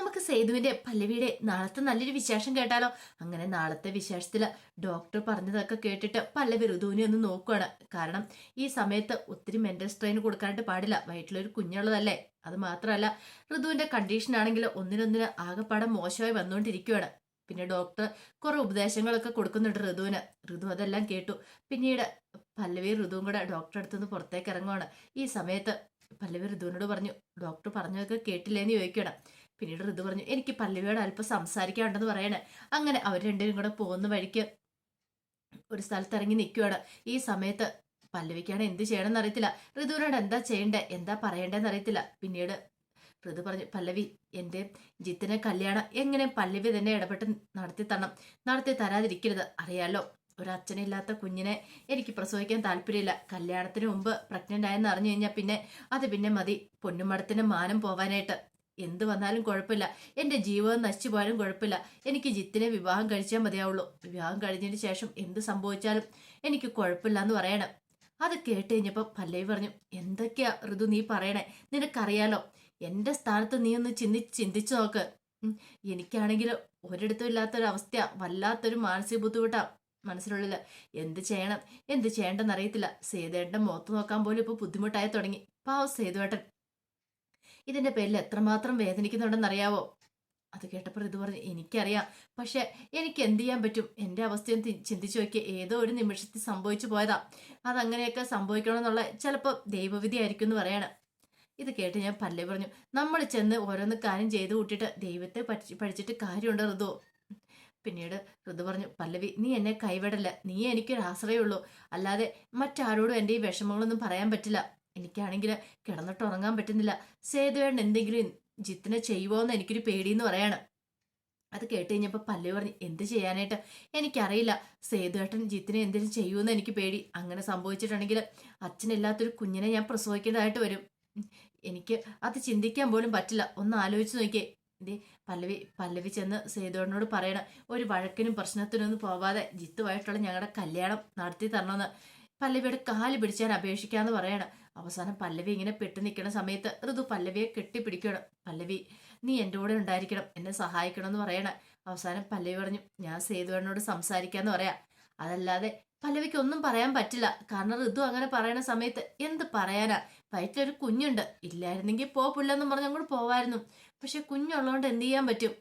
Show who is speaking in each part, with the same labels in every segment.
Speaker 1: നമുക്ക് സേതുവിന്റെ പല്ലവിയുടെ നാളത്തെ നല്ലൊരു വിശേഷം കേട്ടാലോ? അങ്ങനെ നാളത്തെ വിശേഷത്തിൽ ഡോക്ടർ പറഞ്ഞതൊക്കെ കേട്ടിട്ട് പല്ലവി ഋതുവിനെ ഒന്ന് നോക്കുവാണ്. കാരണം ഈ സമയത്ത് ഒത്തിരി മെന്റൽ സ്ട്രെയിൻ കൊടുക്കാനായിട്ട് പാടില്ല. വയറ്റിലൊരു കുഞ്ഞുള്ളതല്ലേ? അത് മാത്രമല്ല ഋതുവിന്റെ കണ്ടീഷൻ ആണെങ്കിൽ ഒന്നിനൊന്നിന് ആകെപ്പാടെ മോശമായി വന്നുകൊണ്ടിരിക്കുകയാണ് പിന്നെ ഡോക്ടർ കുറെ ഉപദേശങ്ങളൊക്കെ കൊടുക്കുന്നുണ്ട് ഋതുവിന്. ഋതു അതെല്ലാം കേട്ടു. പിന്നീട് പല്ലവി ഋതുവും കൂടെ ഡോക്ടറെ അടുത്തുനിന്ന് പുറത്തേക്ക് ഇറങ്ങുവാണ്. ഈ സമയത്ത് പല്ലവി ഋതുവിനോട് പറഞ്ഞു ഡോക്ടർ പറഞ്ഞതൊക്കെ കേട്ടില്ലേന്ന് ചോദിക്കണം പിന്നീട് ഋതു പറഞ്ഞു എനിക്ക് പല്ലവിയോട് അല്പം സംസാരിക്കാനുണ്ടെന്ന് പറയണേ. അങ്ങനെ അവർ രണ്ടുപേരും കൂടെ പോകുന്ന വഴിക്ക് ഒരു സ്ഥലത്ത് ഇറങ്ങി നിൽക്കുകയാണ് ഈ സമയത്ത് പല്ലവിക്കാണ് എന്ത് ചെയ്യണമെന്ന് അറിയത്തില്ല. ഋതുവിനോട് എന്താ ചെയ്യണ്ടേ എന്താ പറയണ്ടേന്ന് അറിയത്തില്ല. പിന്നീട് ഋതു പറഞ്ഞു പല്ലവി എന്റെ ജിത്തിനെ കല്യാണം എങ്ങനെ പല്ലവി തന്നെ ഇടപെട്ട് നടത്തി തരണം? നടത്തി തരാതിരിക്കരുത്. അറിയാലോ ഒരു അച്ഛനില്ലാത്ത കുഞ്ഞിനെ എനിക്ക് പ്രസവിക്കാൻ താല്പര്യമില്ല. കല്യാണത്തിന് മുമ്പ് പ്രഗ്നന്റ് ആയെന്ന് അറിഞ്ഞു കഴിഞ്ഞാൽ പിന്നെ അത് പിന്നെ മതി. പൊന്നുമടത്തിന് മാനം പോവാനായിട്ട്. എന്ത് വന്നാലും കുഴപ്പമില്ല. എന്റെ ജീവിതം നശിച്ചു പോയാലും കുഴപ്പമില്ല. എനിക്ക് ജിത്തിനെ വിവാഹം കഴിച്ചാൽ മതിയാവുള്ളൂ. വിവാഹം കഴിഞ്ഞതിന് ശേഷം എന്ത് സംഭവിച്ചാലും എനിക്ക് കുഴപ്പമില്ല എന്ന് പറയണം. അത് കേട്ട് കഴിഞ്ഞപ്പോൾ പല്ലവി പറഞ്ഞു എന്തൊക്കെയാ ഋതു നീ പറയണേ? നിനക്കറിയാലോ എന്റെ സ്ഥാനത്ത് നീ ഒന്ന് ചിന്തി ചിന്തിച്ചു നോക്ക്. എനിക്കാണെങ്കിൽ ഒരിടത്തും ഇല്ലാത്തൊരവസ്ഥ വല്ലാത്തൊരു മാനസിക ബുദ്ധിമുട്ടാ മനസ്സിനുള്ളിൽ എന്ത് ചെയ്യണം? എന്ത് ചെയ്യേണ്ടെന്ന് അറിയത്തില്ല. സേതുവേട്ടന്റെ മുഖത്ത് നോക്കാൻ പോലും ഇപ്പോൾ ബുദ്ധിമുട്ടായി തുടങ്ങി. പാവ സേതുവേട്ടൻ. ഇതിന്റെ പേരിൽ എത്രമാത്രം വേദനിക്കുന്നുണ്ടെന്നറിയാവോ? അത് കേട്ടപ്പോൾ ഇത് പറഞ്ഞു എനിക്കറിയാം. പക്ഷെ എനിക്ക് എന്ത് ചെയ്യാൻ പറ്റും? എന്റെ അവസ്ഥയും ചിന്തിച്ചു നോക്കിയ. ഏതോ ഒരു നിമിഷത്തിൽ സംഭവിച്ചു പോയതാ. അതങ്ങനെയൊക്കെ സംഭവിക്കണമെന്നുള്ള ചിലപ്പോൾ ദൈവവിധി ആയിരിക്കും എന്ന് പറയാണ്. ഇത് കേട്ട് ഞാൻ പല്ലേ പറഞ്ഞു നമ്മൾ ചെന്ന് ഓരോന്ന് കാര്യം ചെയ്തു കൂട്ടിയിട്ട് ദൈവത്തെ പഠിച്ച് പഠിച്ചിട്ട് കാര്യമുണ്ട് ഋതു പിന്നീട് ഋതു പറഞ്ഞു പല്ലവി നീ എന്നെ കൈവിടല്ല. നീ എനിക്കൊരു ആശ്രയമുള്ളൂ. അല്ലാതെ മറ്റാരോടും എന്റെ ഈ വിഷമങ്ങളൊന്നും പറയാൻ പറ്റില്ല. എനിക്കാണെങ്കിൽ കിടന്നിട്ട് ഉറങ്ങാൻ പറ്റുന്നില്ല സേതുവേണ്ട എന്തെങ്കിലും ജിത്തിനെ ചെയ്യുമോന്ന് എനിക്കൊരു പേടിയെന്ന് പറയാണ്. അത് കേട്ട് കഴിഞ്ഞപ്പോൾ പല്ലു പറഞ്ഞു എന്ത് ചെയ്യാനായിട്ട്? എനിക്കറിയില്ല. സേതുവേട്ടൻ ജിത്തിനെ എന്തെങ്കിലും ചെയ്യുമെന്ന് എനിക്ക് പേടി. അങ്ങനെ സംഭവിച്ചിട്ടുണ്ടെങ്കിൽ അച്ഛനില്ലാത്തൊരു കുഞ്ഞിനെ ഞാൻ പ്രസവിക്കേണ്ടതായിട്ട് വരും. എനിക്ക് അത് ചിന്തിക്കാൻ പോലും പറ്റില്ല. ഒന്ന് ആലോചിച്ച് നോക്കിയേ. ഇതേ പല്ലവി പല്ലവി ചെന്ന് സേതുവേട്ടനോട് പറയണം ഒരു വഴക്കിനും പ്രശ്നത്തിനൊന്നും പോവാതെ ജിത്തുമായിട്ടുള്ള ഞങ്ങളുടെ കല്യാണം നടത്തി തരണമെന്ന്. പല്ലവിയുടെ കാൽ പിടിച്ചാൽ അപേക്ഷിക്കാമെന്ന് പറയണം. അവസാനം പല്ലവി ഇങ്ങനെ പെട്ടു നിൽക്കുന്ന സമയത്ത് ഋതു പല്ലവിയെ കെട്ടിപ്പിടിക്കണം പല്ലവി നീ എന്റെ കൂടെ ഉണ്ടായിരിക്കണം എന്നെ സഹായിക്കണം എന്ന് പറയണേ. അവസാനം പല്ലവി പറഞ്ഞു ഞാൻ സേതുവേണ്ണോട് സംസാരിക്കാന്ന് പറയാം. അതല്ലാതെ പല്ലവിക്ക് ഒന്നും പറയാൻ പറ്റില്ല. കാരണം ഋതു അങ്ങനെ പറയുന്ന സമയത്ത് എന്ത് പറയാനാ? വയറ്റിലൊരു കുഞ്ഞുണ്ട്. ഇല്ലായിരുന്നെങ്കിൽ പോ പുല്ലെന്നും പറഞ്ഞ് അങ്ങോട്ട് പോവായിരുന്നു. പക്ഷെ കുഞ്ഞുള്ളതുകൊണ്ട് എന്ത് ചെയ്യാൻ പറ്റും?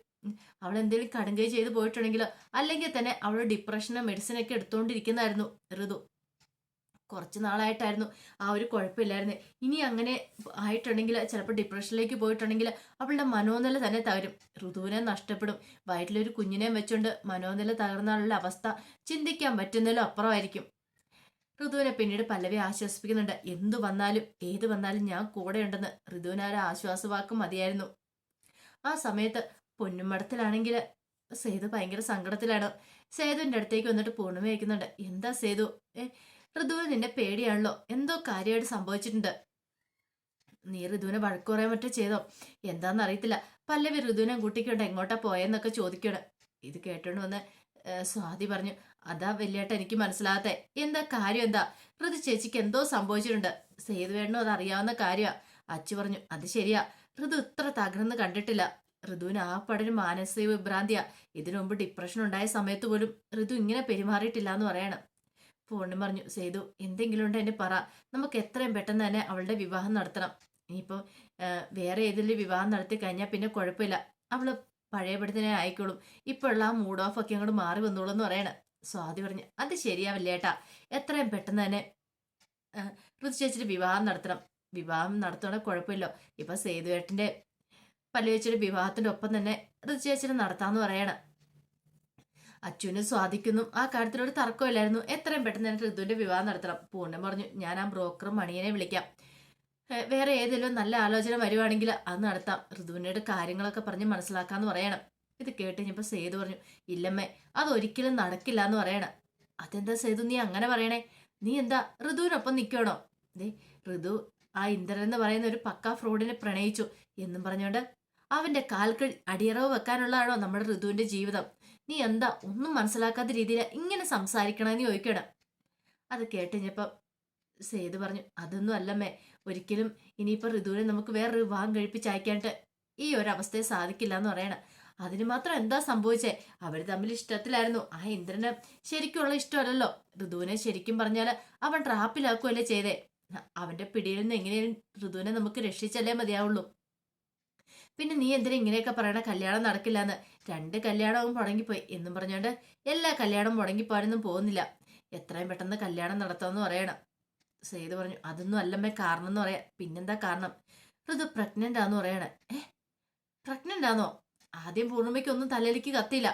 Speaker 1: അവൾ എന്തെങ്കിലും കടുങ്കൈ ചെയ്ത് പോയിട്ടുണ്ടെങ്കിലോ? അല്ലെങ്കിൽ തന്നെ അവൾ ഡിപ്രഷനും മെഡിസിനൊക്കെ എടുത്തുകൊണ്ടിരിക്കുന്നതായിരുന്നു ഋതു. കുറച്ച് നാളായിട്ടായിരുന്നു. ആ ഒരു കുഴപ്പമില്ലായിരുന്നു. ഇനി അങ്ങനെ ആയിട്ടുണ്ടെങ്കിൽ ചിലപ്പോൾ ഡിപ്രഷനിലേക്ക് പോയിട്ടുണ്ടെങ്കിൽ അവളുടെ മനോനില തന്നെ തകരും. ഋതുവിനെ നഷ്ടപ്പെടും. വയറ്റിലൊരു കുഞ്ഞിനെയും വെച്ചുകൊണ്ട് മനോനില തകർന്നാലുള്ള അവസ്ഥ ചിന്തിക്കാൻ പറ്റുന്നതിലും അപ്പുറമായിരിക്കും. ഋതുവിനെ പിന്നീട് പല്ലവി ആശ്വസിപ്പിക്കുന്നുണ്ട്. എന്തു വന്നാലും ഏത് വന്നാലും ഞാൻ കൂടെയുണ്ടെന്ന് ഋതുവിന് ആ ആശ്വാസവാക്ക് മതിയായിരുന്നു. ആ സമയത്ത് പൊന്നുമടത്തിലാണെങ്കിൽ സേതു ഭയങ്കര സങ്കടത്തിലാണ്. സേതുവിന്റെ അടുത്തേക്ക് വന്നിട്ട് പൂർണിമ വയ്ക്കുന്നുണ്ട്. എന്താ സേതു? ഋതുവിന് നിന്നെ പേടിയാണല്ലോ. എന്തോ കാര്യമായിട്ട് സംഭവിച്ചിട്ടുണ്ട്. നീ ഋതുവിനെ വഴക്കു പറയാൻ മറ്റോ ചെയ്തോ? എന്താന്ന് അറിയത്തില്ല. പല്ലവി ഋതുവിനെ കൂട്ടിക്കൊണ്ട് എങ്ങോട്ടാ പോയെന്നൊക്കെ ചോദിക്കണം ഇത് കേട്ടോണ്ട് വന്ന് സ്വാതി പറഞ്ഞു അതാ വലിയേട്ട എനിക്ക് മനസ്സിലാകാത്തെ എന്താ കാര്യം എന്താ? ഋതു ചേച്ചിക്ക് എന്തോ സംഭവിച്ചിട്ടുണ്ട്. സേതുവേണ്ണോ അത് അറിയാവുന്ന കാര്യമാ അച്ചു പറഞ്ഞു അത് ശരിയാ. ഋതു ഇത്ര തകർന്ന് കണ്ടിട്ടില്ല. ഋതുവിന് ആ പടന് മാനസിക വിഭ്രാന്തിയാ. ഇതിനു മുമ്പ് ഡിപ്രഷൻ ഉണ്ടായ സമയത്ത് പോലും ഋതു ഇങ്ങനെ പെരുമാറിയിട്ടില്ല എന്ന് പറയണം. പൂർണിമ പറഞ്ഞു സേതു എന്തെങ്കിലും ഉണ്ട് എന്നെ പറ. നമുക്ക് എത്രയും പെട്ടെന്ന് തന്നെ അവളുടെ വിവാഹം നടത്തണം. ഇനിയിപ്പോൾ വേറെ ഏതെങ്കിലും വിവാഹം നടത്തി കഴിഞ്ഞാൽ പിന്നെ കുഴപ്പമില്ല. അവൾ പഴയപടത്തിനെ ആയിക്കോളും. ഇപ്പോഴുള്ള ആ മൂഡ് ഓഫ് ഒക്കെ അങ്ങോട്ട് മാറി വന്നോളൂ എന്ന് പറയണ. സ്വാതി പറഞ്ഞു അത് ശരിയാവില്ല ഏട്ടാ. എത്രയും പെട്ടെന്ന് തന്നെ ഋതു ചേച്ചിയുടെ വിവാഹം നടത്തണം. വിവാഹം നടത്തുകയാണെങ്കിൽ കുഴപ്പമില്ല. ഇപ്പൊ സേതുവേട്ടന്റെ പല്ലുവെച്ചിയുടെ വിവാഹത്തിന്റെ ഒപ്പം തന്നെ ഋതു ചേച്ചിനെ നടത്താന്ന് പറയണം. അച്ഛനെ സ്വാധിക്കുന്നു ആ കാര്യത്തിലൊരു തർക്കമില്ലായിരുന്നു. എത്രയും പെട്ടെന്ന് തന്നെ ഋതുവിന്റെ വിവാഹം നടത്തണം. പൂർണം പറഞ്ഞു ഞാൻ ആ ബ്രോക്കർ മണിയനെ വിളിക്കാം. വേറെ ഏതെങ്കിലും നല്ല ആലോചന വരുവാണെങ്കിൽ അത് നടത്താം. ഋതുവിനോട് കാര്യങ്ങളൊക്കെ പറഞ്ഞ് മനസ്സിലാക്കാന്ന് പറയണം. ഇത് കേട്ട് കഴിഞ്ഞപ്പോൾ സേതു പറഞ്ഞു ഇല്ലമ്മേ അതൊരിക്കലും നടക്കില്ല എന്ന് പറയണം. അതെന്താ സേതു നീ അങ്ങനെ പറയണേ? നീ എന്താ ഋതുവിനൊപ്പം നിൽക്കണോ ദേ ഋതു ആ ഇന്ദ്രൻ എന്ന് പറയുന്ന ഒരു പക്ക ഫ്രോഡിനെ പ്രണയിച്ചു. എന്നും പറഞ്ഞുകൊണ്ട് അവന്റെ കാൽക്കൾ അടിയറവ് വെക്കാനുള്ളതാണോ നമ്മുടെ ഋതുവിന്റെ ജീവിതം? നീ എന്താ ഒന്നും മനസ്സിലാക്കാത്ത രീതിയിൽ ഇങ്ങനെ സംസാരിക്കണമെന്ന് ചോദിക്കണം അത് കേട്ടുകഴിഞ്ഞപ്പം സേതു പറഞ്ഞു അതൊന്നും അല്ലമ്മേ ഒരിക്കലും ഇനിയിപ്പോൾ ഋതുവിനെ നമുക്ക് വേറൊരു വിവാഹം കഴിപ്പിച്ച് അയക്കാനായിട്ട് ഈ ഒരു സാധിക്കില്ല എന്ന് പറയണം. അതിന് മാത്രം എന്താ സംഭവിച്ചേ? അവർ തമ്മിൽ ഇഷ്ടത്തിലായിരുന്നു. ആ ഇന്ദ്രന് ശരിക്കുള്ള ഇഷ്ടമല്ലല്ലോ. ഋതുവിനെ ശരിക്കും പറഞ്ഞാൽ അവൻ ട്രാപ്പിലാക്കുകയല്ലേ ചെയ്തേ. അവന്റെ പിടിയിൽ നിന്ന് എങ്ങനെയും ഋതുവിനെ നമുക്ക് രക്ഷിച്ചല്ലേ മതിയാവുള്ളൂ. പിന്നെ നീ എന്തിനാ ഇങ്ങനെയൊക്കെ പറയണ? കല്യാണം നടക്കില്ലാന്ന്. രണ്ട് കല്യാണവും മുടങ്ങിപ്പോയി എന്നും പറഞ്ഞുകൊണ്ട് എല്ലാ കല്യാണം മുടങ്ങിപ്പോകാനൊന്നും പോകുന്നില്ല. എത്രയും പെട്ടെന്ന് കല്യാണം നടത്താമെന്ന് പറയണം. സെയ്ത് പറഞ്ഞു അതൊന്നും അല്ലമ്മേ കാരണം എന്ന് പറയാം. പിന്നെന്താ കാരണം? ഋതു പ്രഗ്നന്റ് ആന്ന് പറയണേ. ഏ? പ്രഗ്നന്റ് ആണോ ആദ്യം പൂർണിമയ്ക്ക് ഒന്നും തലയിലേക്ക് കത്തിയില്ല.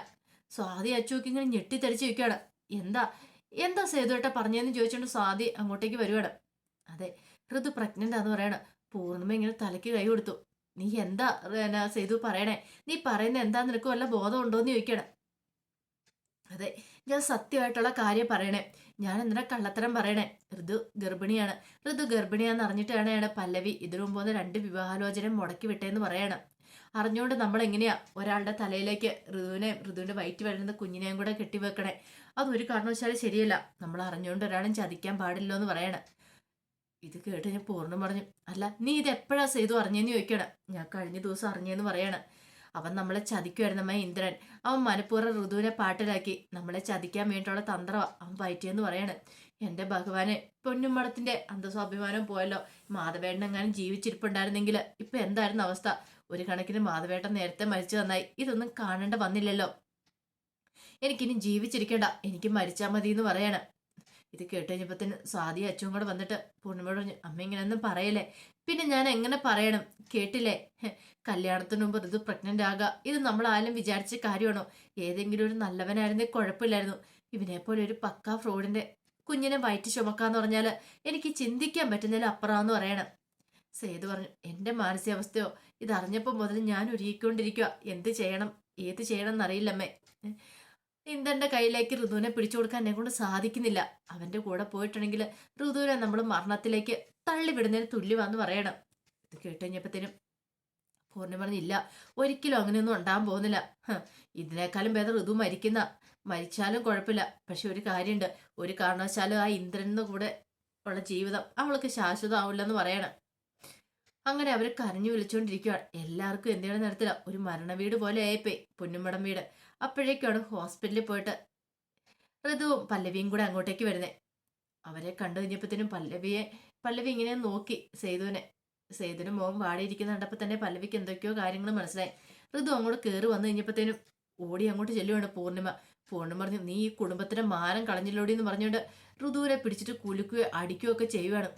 Speaker 1: സ്വാതി അച്ചുവൊക്കെ ഇങ്ങനെ ഞെട്ടിത്തടിച്ച് വെക്കുകയാണ് എന്താ? എന്താ സേതുവേട്ട പറഞ്ഞതെന്ന് ചോദിച്ചുകൊണ്ട് സ്വാതി അങ്ങോട്ടേക്ക് വരുവാണ്. അതെ ഋതു പ്രഗ്നന്റ് ആന്ന് പറയണം. പൂർണിമ ഇങ്ങനെ തലയ്ക്ക് കൈ കൊടുത്തു. നീ എന്താ എന്നാ സേതു പറയണേ? നീ പറയുന്ന എന്താ നിനക്ക് വല്ല ബോധം ഉണ്ടോന്ന് ചോദിക്കണം. അതെ ഞാൻ സത്യമായിട്ടുള്ള കാര്യം പറയണേ. ഞാൻ എന്തിനാ കള്ളത്തരം പറയണേ? ഋതു ഗർഭിണിയാണ്. ഋതു ഗർഭിണിയാന്ന് അറിഞ്ഞിട്ടാണ് പല്ലവി ഇതിനു മുമ്പ് രണ്ട് വിവാഹാലോചന മുടക്കി വിട്ടേന്ന് പറയണം. അറിഞ്ഞുകൊണ്ട് നമ്മൾ എങ്ങനെയാ ഒരാളുടെ തലയിലേക്ക് ഋതുവിനെ ഋതുവിന്റെ വയറ്റ് വരുന്ന കുഞ്ഞിനെയും കൂടെ കെട്ടിവെക്കണേ? അതൊരു കാരണവശാലും ശരിയല്ല. നമ്മൾ അറിഞ്ഞുകൊണ്ട് ഒരാളും ചതിക്കാൻ പാടില്ലോ എന്ന് പറയണം. ഇത് കേട്ട് ഞാൻ പൂർണം പറഞ്ഞു. അല്ല നീ ഇത് എപ്പോഴാ ചെയ്തു അറിഞ്ഞെന്ന് ചോദിക്കണം? ഞാൻ കഴിഞ്ഞ ദിവസം അറിഞ്ഞെന്ന് പറയണം. അവൻ നമ്മളെ ചതിക്കുമായിരുന്നമ്മ ഇന്ദ്രൻ. അവൻ മനഃപൂർവം ഋതുവിനെ പാട്ടിലാക്കി. നമ്മളെ ചതിക്കാൻ വേണ്ടിയുള്ള തന്ത്രമാണ് അവൻ പയറ്റിയെന്ന് പറയാണ്. എന്റെ ഭഗവാനെ പൊന്നുമടത്തിന്റെ അന്തസ്വാഭിമാനം പോയല്ലോ. മാധവേട്ടൻ എങ്ങാനും ജീവിച്ചിരിപ്പുണ്ടായിരുന്നെങ്കിൽ ഇപ്പം എന്തായിരുന്നു അവസ്ഥ? ഒരു കണക്കിന് മാധവേട്ടൻ നേരത്തെ മരിച്ചു തന്നായി ഇതൊന്നും കാണേണ്ട വന്നില്ലല്ലോ. എനിക്കിനി ജീവിച്ചിരിക്കണ്ട. എനിക്ക് മരിച്ചാൽ മതി എന്ന് പറയാണ്. ഇത് കേട്ട് കഴിഞ്ഞപ്പത്തിന് സ്വാതി അച്ഛനും കൂടെ വന്നിട്ട് പൂർണിമയോട് പറഞ്ഞു അമ്മ ഇങ്ങനെയൊന്നും പറയല്ലേ? പിന്നെ ഞാൻ എങ്ങനെ പറയണം? കേട്ടില്ലേ? കല്യാണത്തിന് മുമ്പ് ഇത് പ്രഗ്നന്റ് ആകുക ഇത് നമ്മൾ ആരും വിചാരിച്ച കാര്യമാണോ? ഏതെങ്കിലും ഒരു നല്ലവനായിരുന്നേ കുഴപ്പമില്ലായിരുന്നു. ഇവനെ പോലെ ഒരു പക്ക ഫ്രോഡിന്റെ കുഞ്ഞിനെ വയറ്റി ചുമക്കാന്ന് പറഞ്ഞാൽ എനിക്ക് ചിന്തിക്കാൻ പറ്റുന്നതിൽ അപ്പുറമാന്ന് പറയണം. സേതു പറഞ്ഞു എന്റെ മാനസികാവസ്ഥയോ? ഇതറിഞ്ഞപ്പോൾ മുതൽ ഞാൻ ഒരുക്കിക്കൊണ്ടിരിക്കുക എന്ത് ചെയ്യണം? ഏത് ചെയ്യണം എന്നറിയില്ലമ്മേ ഇന്ദന്റെ കയ്യിലേക്ക് ഋതുവിനെ പിടിച്ചു കൊടുക്കാൻ എന്നെ കൊണ്ട് സാധിക്കുന്നില്ല. അവന്റെ കൂടെ പോയിട്ടുണ്ടെങ്കിൽ ഋതുവിനെ നമ്മൾ മരണത്തിലേക്ക് തള്ളിവിടുന്നതിന് തുല്യമാന്ന് പറയണം. ഇത് കേട്ടുകഴിഞ്ഞപ്പത്തേനും പൂർണി പറഞ്ഞില്ല ഒരിക്കലും അങ്ങനെയൊന്നും ഉണ്ടാകാൻ പോകുന്നില്ല. ഇതിനേക്കാളും ഭേദം ഋതു മരിക്കുന്ന മരിച്ചാലും കുഴപ്പമില്ല. പക്ഷെ ഒരു കാര്യമുണ്ട്. ഒരു കാരണവശാലും ആ ഇന്ദ്രനെന്ന് കൂടെ ഉള്ള ജീവിതം അവൾക്ക് ശാശ്വതമാവില്ലെന്ന് പറയണം. അങ്ങനെ അവർ കരഞ്ഞു വിളിച്ചുകൊണ്ടിരിക്കുകയാണ് എല്ലാവർക്കും എന്തെങ്കിലും നടത്തില്ല ഒരു മരണ വീട് പോലെ ആയിപ്പോയി. പൊന്നുമടം വീട്. അപ്പോഴേക്കാണ് ഹോസ്പിറ്റലിൽ പോയിട്ട് ഋതുവും പല്ലവിയും കൂടെ അങ്ങോട്ടേക്ക് വരുന്നത് അവരെ കണ്ടു കഴിഞ്ഞപ്പോഴത്തേനും പല്ലവിയെ പല്ലവി ഇങ്ങനെ നോക്കി സേതുവിനെ. സേതുവിന് മോൻ വാടിയിരിക്കുന്ന കണ്ടപ്പോൾ തന്നെ പല്ലവിക്ക് എന്തൊക്കെയോ കാര്യങ്ങൾ മനസ്സിലായി. ഋതു അങ്ങോട്ട് കയറി വന്നു കഴിഞ്ഞപ്പോഴത്തേനും ഓടി അങ്ങോട്ട് ചെല്ലുവാണ് പൂർണിമ. പൂർണിമ പറഞ്ഞു നീ ഈ കുടുംബത്തിന്റെ മാനം കളഞ്ഞില്ലോടി എന്ന് പറഞ്ഞുകൊണ്ട് ഋതുവിനെ പിടിച്ചിട്ട് കുലുക്കുകയോ അടിക്കുകയോ ഒക്കെ ചെയ്യുവാണ്.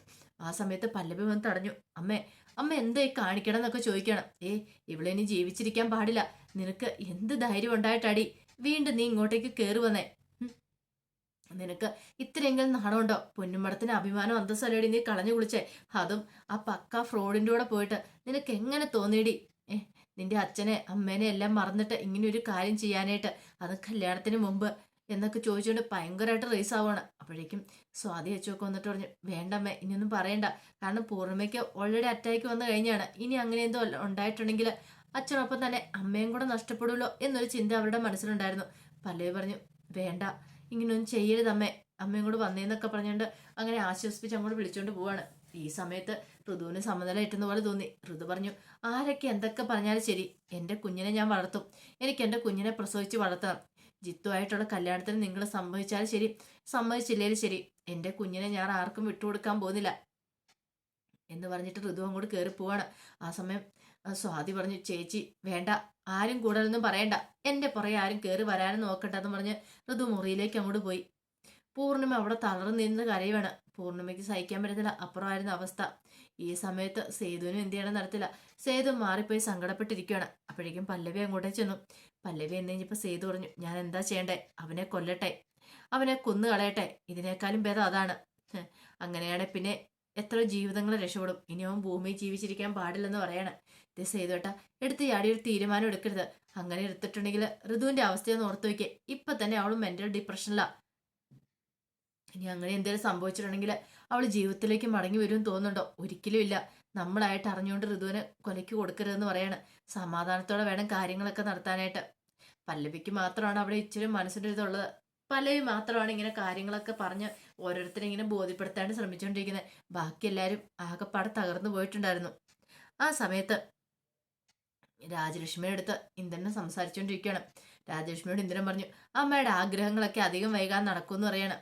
Speaker 1: ആ സമയത്ത് പല്ലവി വന്ന് തടഞ്ഞു. അമ്മേ അമ്മ എന്തായി കാണിക്കണം എന്നൊക്കെ ചോദിക്കണം. ഏ ഇവിടെ ഇനി ജീവിച്ചിരിക്കാൻ പാടില്ല. നിനക്ക് എന്ത് ധൈര്യം ഉണ്ടായിട്ടാടി? വീണ്ടും നീ ഇങ്ങോട്ടേക്ക് കയറി വന്നേ. നിനക്ക് ഇത്രയെങ്കിലും നാണമുണ്ടോ? പൊന്നുമടത്തിന് അഭിമാനം അന്തസ്സലടി നീ കളഞ്ഞു കുളിച്ചേ. അതും ആ പക്ക ഫ്രോഡിന്റെ കൂടെ പോയിട്ട്. നിനക്ക് എങ്ങനെ തോന്നിയിടി? നിന്റെ അച്ഛനെ അമ്മേനെ എല്ലാം മറന്നിട്ട് ഇങ്ങനെ ഒരു കാര്യം ചെയ്യാനായിട്ട്. അത് കല്യാണത്തിന് മുമ്പ് എന്നൊക്കെ ചോദിച്ചുകൊണ്ട് ഭയങ്കരമായിട്ട് റേസ് ആവുകയാണ് അപ്പോഴേക്കും സ്വാതി അച്ചുവൊക്കെ വന്നിട്ട് പറഞ്ഞു വേണ്ടമ്മേ ഇനിയൊന്നും പറയണ്ട. കാരണം പൂർണിമയ്ക്ക് ഓൾറെഡി അറ്റാക്ക് വന്നു കഴിഞ്ഞാണ്. ഇനി അങ്ങനെ എന്തോ ഉണ്ടായിട്ടുണ്ടെങ്കിൽ അച്ഛനൊപ്പം തന്നെ അമ്മയും കൂടെ നഷ്ടപ്പെടുമല്ലോ എന്നൊരു ചിന്ത അവരുടെ മനസ്സിലുണ്ടായിരുന്നു. പല്ലവി പറഞ്ഞു വേണ്ട ഇങ്ങനെയൊന്നും ചെയ്യരുത് അമ്മേ അമ്മയും കൂടെ വന്നേന്നൊക്കെ പറഞ്ഞുകൊണ്ട് അങ്ങനെ ആശ്വസിപ്പിച്ച് അങ്ങോട്ട് വിളിച്ചുകൊണ്ട് പോവാണ്. ഈ സമയത്ത് ഋതുവിന് സമനില ഇട്ടുന്ന പോലെ തോന്നി. ഋതു പറഞ്ഞു ആരൊക്കെ എന്തൊക്കെ പറഞ്ഞാലും ശരി. എന്റെ കുഞ്ഞിനെ ഞാൻ വളർത്തും. എനിക്ക് എന്റെ കുഞ്ഞിനെ പ്രസവിച്ച് വളർത്തണം. ജിത്തുമായിട്ടുള്ള കല്യാണത്തിന് നിങ്ങൾ സമ്മതിച്ചാൽ ശരി. സമ്മതിച്ചില്ലേലും ശരി. എന്റെ കുഞ്ഞിനെ ഞാൻ ആർക്കും വിട്ടുകൊടുക്കാൻ പോകുന്നില്ല. എന്ന് പറഞ്ഞിട്ട് ഋതു അങ്ങോട്ട് കയറി പോവാണ്. ആ സമയം സ്വാതി പറഞ്ഞു ചേച്ചി വേണ്ട. ആരും കൂടുതലൊന്നും പറയണ്ട. എന്റെ പുറകെ ആരും കയറി വരാനും നോക്കണ്ടെന്ന് പറഞ്ഞ് ഋതു മുറിയിലേക്ക് അങ്ങോട്ട് പോയി. പൂർണിമ അവിടെ തളർന്നു നിന്ന് കരയുവാണ്. പൂർണിമയ്ക്ക് സഹിക്കാൻ പറ്റത്തില്ല അപ്പുറമായിരുന്ന അവസ്ഥ. ഈ സമയത്ത് സേതുവിനും എന്ത് ചെയ്യണം നടത്തില്ല സേതു മാറിപ്പോയി സങ്കടപ്പെട്ടിരിക്കുകയാണ് അപ്പോഴേക്കും പല്ലവി അങ്ങോട്ടേ ചെന്നു. പല്ലവി എന്ന് കഴിഞ്ഞപ്പോൾ സേതു പറഞ്ഞു ഞാൻ എന്താ ചെയ്യണ്ടേ? അവനെ കൊല്ലട്ടെ. അവനെ കൊന്നു കളയട്ടെ. ഇതിനേക്കാളും ഭേദം അതാണ്. അങ്ങനെയാണെ പിന്നെ എത്ര ജീവിതങ്ങൾ രക്ഷപ്പെടും. ഇനി അവൻ ഭൂമിയിൽ ജീവിച്ചിരിക്കാൻ പാടില്ലെന്ന് പറയാണ്. ഇത് സേതുവേട്ട എടുത്ത് ചാടി ഒരു തീരുമാനം എടുക്കരുത്. അങ്ങനെ എടുത്തിട്ടുണ്ടെങ്കിൽ ഋതുവിന്റെ അവസ്ഥയൊന്ന് ഓർത്തു വയ്ക്കേ ഇപ്പൊ തന്നെ അവൾ മെന്റൽ ഡിപ്രഷനിലാണ് ഇനി അങ്ങനെ എന്തെങ്കിലും സംഭവിച്ചിട്ടുണ്ടെങ്കിൽ അവൾ ജീവിതത്തിലേക്ക് മടങ്ങി വരും തോന്നുന്നുണ്ടോ? ഒരിക്കലും ഇല്ല. നമ്മളായിട്ട് അറിഞ്ഞുകൊണ്ട് ഋതുവിന് കൊലയ്ക്ക് കൊടുക്കരുതെന്ന് പറയാണ്. സമാധാനത്തോടെ വേണം കാര്യങ്ങളൊക്കെ നടത്താനായിട്ട്. പല്ലവിക്ക് മാത്രമാണ് അവിടെ ഇച്ചിരി മനസ്സിന്റെ ഇതുള്ളത് പല്ലവി മാത്രമാണ് ഇങ്ങനെ കാര്യങ്ങളൊക്കെ പറഞ്ഞ് ഓരോരുത്തരെ ഇങ്ങനെ ബോധ്യപ്പെടുത്താൻ ശ്രമിച്ചുകൊണ്ടിരിക്കുന്നത് ബാക്കി എല്ലാവരും ആകെപ്പാടെ തകർന്നു പോയിട്ടുണ്ടായിരുന്നു. ആ സമയത്ത് രാജലക്ഷ്മിയുടെ അടുത്ത് ഇന്ദ്രനെ സംസാരിച്ചുകൊണ്ടിരിക്കുകയാണ്. രാജലക്ഷ്മിയോട് ഇന്ദ്രൻ പറഞ്ഞു അമ്മയുടെ ആഗ്രഹങ്ങളൊക്കെ അധികം വൈകാൻ നടക്കുമെന്ന് പറയാണ്.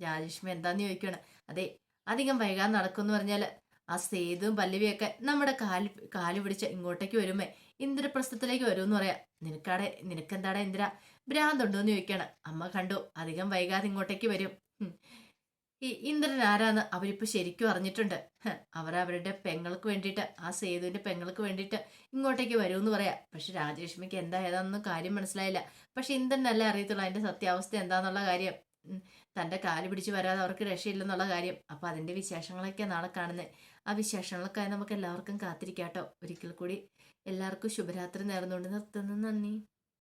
Speaker 1: രാജലക്ഷ്മി എന്താന്ന് ചോദിക്കുകയാണ് അതെ അധികം വൈകാൻ നടക്കുമെന്ന് പറഞ്ഞാൽ ആ സേതുവും പല്ലവിയൊക്കെ നമ്മുടെ കാൽ കാൽ പിടിച്ച് ഇങ്ങോട്ടേക്ക് വരുമേ ഇന്ദ്രപ്രസ്ഥത്തിലേക്ക് വരുമെന്ന് പറയാം. നിനക്കാടെ നിനക്കെന്താടാ ഇന്ദ്ര? ഭ്രാന്തുണ്ടോ എന്ന് ചോദിക്കുകയാണ്. അമ്മ കണ്ടു അധികം വൈകാതെ ഇങ്ങോട്ടേക്ക് വരും. ഈ ഇന്ദ്രൻ ആരാന്ന് അവരിപ്പോൾ ശരിക്കും അറിഞ്ഞിട്ടുണ്ട്. അവർ അവരുടെ പെങ്ങൾക്ക് വേണ്ടിയിട്ട് ആ സേതുവിന്റെ പെങ്ങൾക്ക് വേണ്ടിയിട്ട് ഇങ്ങോട്ടേക്ക് വരുമെന്ന് പറയാം. പക്ഷെ രാജലക്ഷ്മിക്ക് എന്താ ഏതാണെന്നും കാര്യം മനസ്സിലായില്ല. പക്ഷെ ഇന്ദ്രനല്ലേ അറിയത്തുള്ളൂ അതിന്റെ സത്യാവസ്ഥ എന്താന്നുള്ള കാര്യം. ഉം, തന്റെ കാൽ പിടിച്ച് വരാതെ അവർക്ക് രക്ഷയില്ലെന്നുള്ള കാര്യം. അപ്പോൾ അതിന്റെ വിശേഷങ്ങളൊക്കെ നാളെ കാണുന്നത് ആ വിശേഷങ്ങളൊക്കെ നമുക്ക് എല്ലാവർക്കും കാത്തിരിക്കാട്ടോ. ഒരിക്കൽ കൂടി എല്ലാവർക്കും ശുഭരാത്രി നേർന്നുകൊണ്ട് നിർത്തുന്നു. നന്ദി.